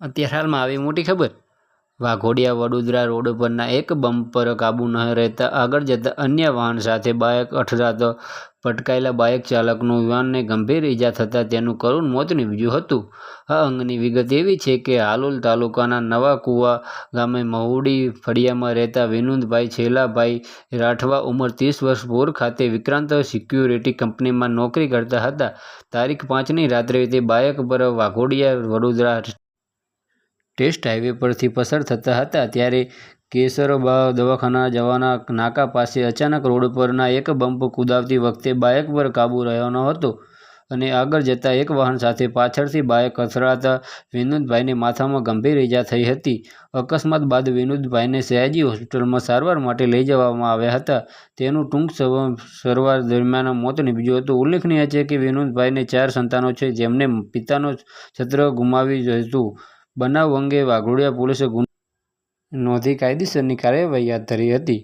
અત્યારે હાલમાં આવી મોટી ખબર? વાઘોડિયા વડોદરા રોડ પરના એક બમ્પ પર કાબુ ન રહેતા આગળ જતા અન્ય વાહન સાથે બાઇક અથડાતો પટકાયેલા બાઇક ચાલકનું યુવાનને ગંભીર ઈજા થતાં તેનું કરુણ મોત નીપજ્યું હતું. આ અંગની વિગત એવી છે કે હાલોલ તાલુકાના નવા કુવા ગામે મહુડી ફળિયામાં રહેતા વિનોદભાઈ છેલાભાઈ રાઠવા ઉંમર ત્રીસ વર્ષ પૂર ખાતે વિક્રાંત સિક્યુરિટી કંપનીમાં નોકરી કરતા હતા. તારીખ પાંચની રાત્રે તે બાઇક પર વાઘોડિયા વડોદરા ટેસ્ટ હાઇવે પરથી પસાર થતા હતા ત્યારે કેસરબા દવાખાના જવાના નાકા પાસે અચાનક રોડ પરના એક બમ્પ કુદાવતી વખતે બાઇક પર કાબુ રહ્યો ન હતો અને આગળ જતા એક વાહન સાથે પાછળથી બાઇક અથડાતા વિનોદભાઈને માથામાં ગંભીર ઇજા થઈ હતી. અકસ્માત બાદ વિનોદભાઈને સયાજી હોસ્પિટલમાં સારવાર માટે લઈ જવામાં આવ્યા હતા. તેનું ટૂંક સારવાર દરમિયાન મોત નીપજ્યું હતું. ઉલ્લેખનીય છે કે વિનોદભાઈને ચાર સંતાનો છે જેમને પિતાનો છત્ર ગુમાવી હતું. બનાવ અંગે વાઘોડિયા પોલીસે ગુનો નોંધી કાયદેસરની કાર્યવાહી હાથ ધરી હતી.